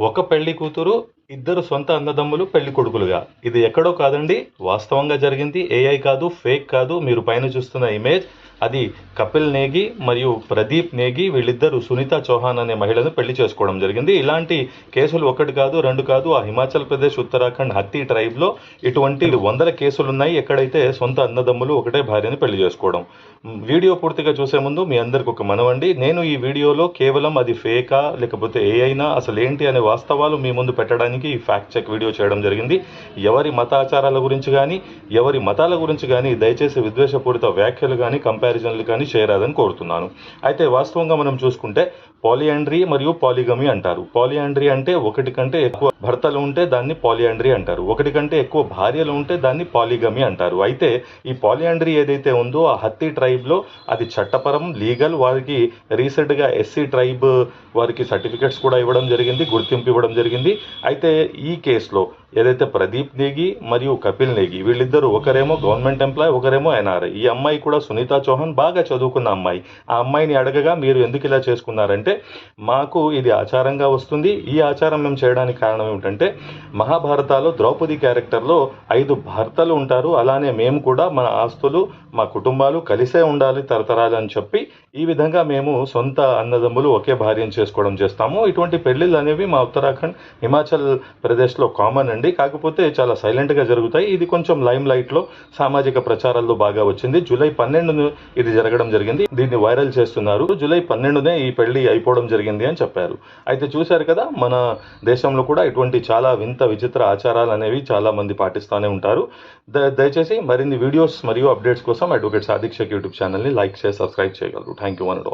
ఒక పెళ్ళి కూతురు ఇద్దరు సొంత అన్నదమ్ములు పెళ్ళి కొడుకులుగా. ఇది ఎక్కడో కాదండి వాస్తవంగా జరిగింది. ఏఐ కాదు ఫేక్ కాదు మీరు పైన చూస్తున్న ఇమేజ్ అది కపిల్ నేగి మరియు ప్రదీప్ నేగి వీళ్ళిద్దరూ సునీత చౌహాన్ అనే మహిళను పెళ్ళి చేసుకోవడం జరిగింది. ఇలాంటి కేసులు ఒకటి కాదు రెండు కాదు. ఆ హిమాచల్ ప్రదేశ్ ఉత్తరాఖండ్ హత్తి ట్రైబ్లో ఇటువంటి వందల కేసులు ఉన్నాయి ఎక్కడైతే సొంత అన్నదమ్ములు ఒకటే భార్యను పెళ్ళి చేసుకోవడం. వీడియో పూర్తిగా చూసే ముందు మీ అందరికి ఒక మనవండి. నేను ఈ వీడియోలో కేవలం అది ఫేకా లేకపోతే ఏ అయినా అసలు ఏంటి అనే వాస్తవాలు మీ ముందు పెట్టడానికి ఈ ఫ్యాక్ట్ చెక్ వీడియో చేయడం జరిగింది. ఎవరి మతాచారాల గురించి కానీ ఎవరి మతాల గురించి కానీ దయచేసి విద్వేషపూరిత వ్యాఖ్యలు కానీ కంపేర్ కంపారిజన్లు కానీ చేయరాదని కోరుతున్నాను. అయితే వాస్తవంగా మనం చూసుకుంటే పాలియాండ్రీ మరియు పాలిగమి అంటారు. పాలియాండ్రీ అంటే ఒకటి కంటే ఎక్కువ భర్తలు ఉంటే దాన్ని పాలియాండ్రీ అంటారు. ఒకటి కంటే ఎక్కువ భార్యలు ఉంటే దాన్ని పాలిగమి అంటారు. అయితే ఈ పాలియాండ్రీ ఏదైతే ఉందో ఆ హత్తి ట్రైబ్లో అది చట్టపరం లీగల్ వారికి రీసెంట్గా ఎస్సీ ట్రైబ్ వారికి సర్టిఫికెట్స్ కూడా ఇవ్వడం జరిగింది గుర్తింపు ఇవ్వడం జరిగింది. అయితే ఈ కేసులో ఏదైతే ప్రదీప్ నేగి మరియు కపిల్ నేగి వీళ్ళిద్దరూ ఒకరేమో గవర్నమెంట్ ఎంప్లాయ్ ఒకరేమో ఎన్ఆర్ఐ. ఈ అమ్మాయి కూడా సునీత చౌహాన్ బాగా చదువుకున్న అమ్మాయి. ఆ అమ్మాయిని అడగగా మీరు ఎందుకు ఇలా చేసుకున్నారంటే మాకు ఇది ఆచారంగా వస్తుంది. ఈ ఆచారం మేము చేయడానికి కారణం ఏమిటంటే మహాభారతాలో ద్రౌపది క్యారెక్టర్లో ఐదు భర్తలు ఉంటారు. అలానే మేము కూడా మన ఆస్తులు మా కుటుంబాలు కలిసే ఉండాలి తరతరాలు అని చెప్పి ఈ విధంగా మేము సొంత అన్నదమ్ములు ఒకే భార్యను చేసుకోవడం చేస్తాము. ఇటువంటి పెళ్ళిళ్ళు అనేవి మా ఉత్తరాఖండ్ హిమాచల్ ప్రదేశ్లో కామన్ అండి. కాకపోతే చాలా సైలెంట్గా జరుగుతాయి. ఇది కొంచెం లైమ్ లైట్లో సామాజిక ప్రచారాల్లో బాగా వచ్చింది. జూలై పన్నెండును ఇది జరగడం జరిగింది. దీన్ని వైరల్ చేస్తున్నారు. జూలై పన్నెండునే ఈ పెళ్ళి అయిపోవడం జరిగింది అని చెప్పారు. అయితే చూశారు కదా మన దేశంలో కూడా ఇటువంటి చాలా వింత విచిత్ర ఆచారాలు అనేవి చాలా మంది పాటిస్తూనే ఉంటారు. ద- దయచేసి మరిన్ని వీడియోస్ మరియు అప్డేట్స్ కోసం అడ్వకేట్ సాదిక్ యూట్యూబ్ ఛానల్ని లైక్ చేసి సబ్స్క్రైబ్ చేయగలరు. Thank you one and all.